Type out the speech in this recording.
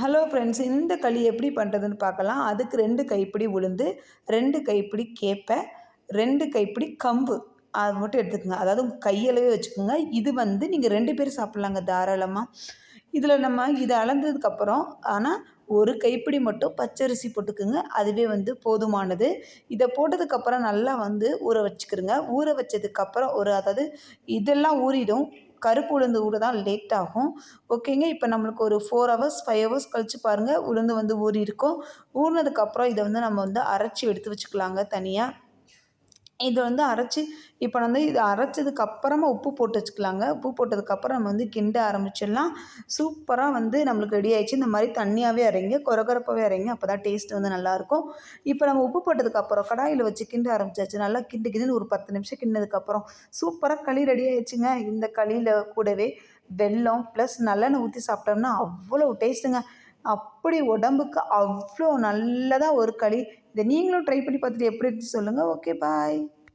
Hello friends இந்த களி எப்படி பண்ணுறதுன்னு பார்க்கலாம். அதுக்கு ரெண்டு கைப்பிடி உளுந்து ரெண்டு கைப்பிடி கேப்பை ரெண்டு கைப்பிடி கம்பு. அது மட்டும் எடுத்துக்கோங்க. அதாவது உங்கள் கையளவே வச்சுக்கோங்க. இது வந்து நீங்கள் ரெண்டு பேர் சாப்பிட்லாங்க தாராளமாக இதில் நம்ம இதை அளந்ததுக்கப்புறம் ஆனால் ஒரு கைப்பிடி மட்டும் பச்சரிசி போட்டுக்குங்க. அதுவே வந்து போதுமானது. இதை போட்டதுக்கப்புறம் நல்லா வந்து ஊற வச்சுக்கிருங்க. ஊற வச்சதுக்கப்புறம் ஒரு அதாவது இதெல்லாம் ஊறிடும். கருப்பு உளுந்து ஊற தான் லேட் ஆகும். ஓகேங்க இப்போ நம்மளுக்கு ஒரு ஃபோர் ஹவர்ஸ் ஃபைவ் ஹவர்ஸ் கழித்து பாருங்கள் உளுந்து வந்து ஊறி இருக்கும் ஊறினதுக்கப்புறம் இதை வந்து நம்ம வந்து அரைச்சி எடுத்து வச்சுக்கலாங்க தனியாக இதை வந்து அரைச்சி இப்போ வந்து இதை அரைச்சதுக்கு அப்புறமா உப்பு போட்டு வச்சுக்கலாங்க. உப்பு போட்டதுக்கப்புறம் நம்ம வந்து கிண்ட ஆரம்பிச்சிடலாம். சூப்பராக வந்து நம்மளுக்கு ரெடி ஆயிடுச்சு. இந்த மாதிரி தண்ணியாகவே அரைங்க கொரகொரப்பாகவே அரைங்க அப்போ தான் டேஸ்ட் வந்து நல்லாயிருக்கும். இப்போ நம்ம உப்பு போட்டதுக்கப்புறம் கடாயில் வச்சு கிண்ட ஆரம்பிச்சாச்சு. நல்லா கிண்டு கிண்டுன்னு ஒரு பத்து நிமிஷம் கிண்டதுக்கப்புறம் சூப்பராக களி ரெடி ஆயிடுச்சுங்க. இந்த களியில் கூடவே வெல்லம் ப்ளஸ் நல்லெண்ணெய் ஊற்றி சாப்பிட்டோம்னா அவ்வளோ டேஸ்ட்டுங்க அப்படி உடம்புக்கு அவ்வளோ நல்லதாக ஒரு களி. இதை நீங்களும் ட்ரை பண்ணி பார்த்துட்டு எப்படி இருந்துச்சு சொல்லுங்கள் ஓகே பாய்